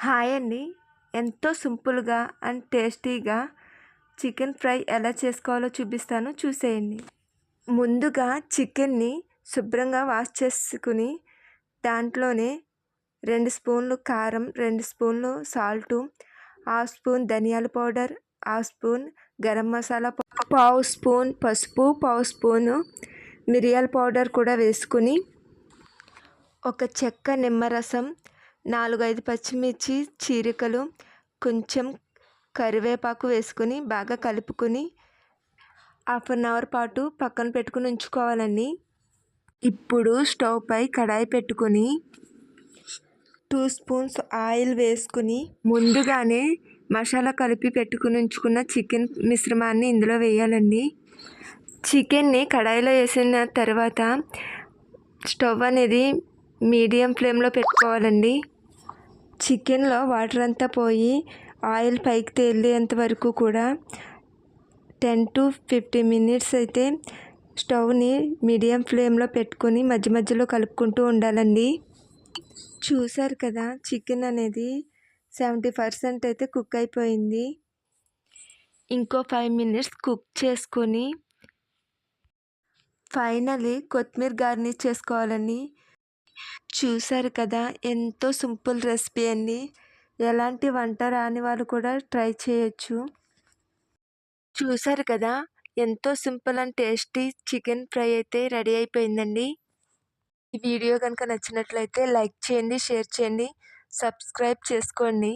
Hi అండి ఎంతో సింపుల్గా అండ్ టేస్టీగా చికెన్ ఫ్రై ఎలా చేసుకోవాలో చూపిస్తాను. చూసేయండి. ముందుగా చికెన్ని శుభ్రంగా వాష్ చేసుకుని దాంట్లోనే రెండు స్పూన్లు కారం రెండు స్పూన్లు సాల్టు హాఫ్ స్పూన్ ధనియాల powder half spoon garam masala పావు స్పూన్ పసుపు పావు స్పూను మిరియాల పౌడర్ కూడా వేసుకుని ఒక చెక్క నిమ్మరసం నాలుగైదు పచ్చిమిర్చి చీరికలు కొంచెం కరివేపాకు వేసుకుని బాగా కలుపుకొని హాఫ్ అన్ అవర్ పాటు పక్కన పెట్టుకుని ఉంచుకోవాలండి. ఇప్పుడు స్టవ్ పై కడాయి పెట్టుకొని టూ స్పూన్స్ ఆయిల్ వేసుకుని ముందుగానే మసాలా కలిపి పెట్టుకుని ఉంచుకున్న చికెన్ మిశ్రమాన్ని ఇందులో వేయాలండి. చికెన్ని కడాయిలో వేసిన తర్వాత స్టవ్ అనేది మీడియం ఫ్లేమ్లో పెట్టుకోవాలండి. చికెన్లో వాటర్ అంతా పోయి ఆయిల్ పైకి తేలేంత వరకు కూడా టెన్ టు ఫిఫ్టీన్ మినిట్స్ అయితే స్టవ్ని మీడియం ఫ్లేమ్లో పెట్టుకొని మధ్య మధ్యలో కలుపుకుంటూ ఉండాలండి. చూసారు కదా చికెన్ అనేది సెవెంటీ పర్సెంట్ అయితే కుక్ అయిపోయింది. ఇంకో ఫైవ్ మినిట్స్ కుక్ చేసుకొని ఫైనలీ కొత్తిమీర గార్నిష్ చేసుకోవాలని చూశారు కదా ఎంతో సింపుల్ రెసిపీ అండి. ఎలాంటి వంట రాని వాళ్ళు కూడా ట్రై చేయొచ్చు. చూశారు కదా ఎంతో simple and tasty chicken fry అయితే రెడీ అయిపోయిందండి. ఈ వీడియో కనుక నచ్చినట్లయితే లైక్ చేయండి షేర్ చేయండి సబ్స్క్రైబ్ చేసుకోండి.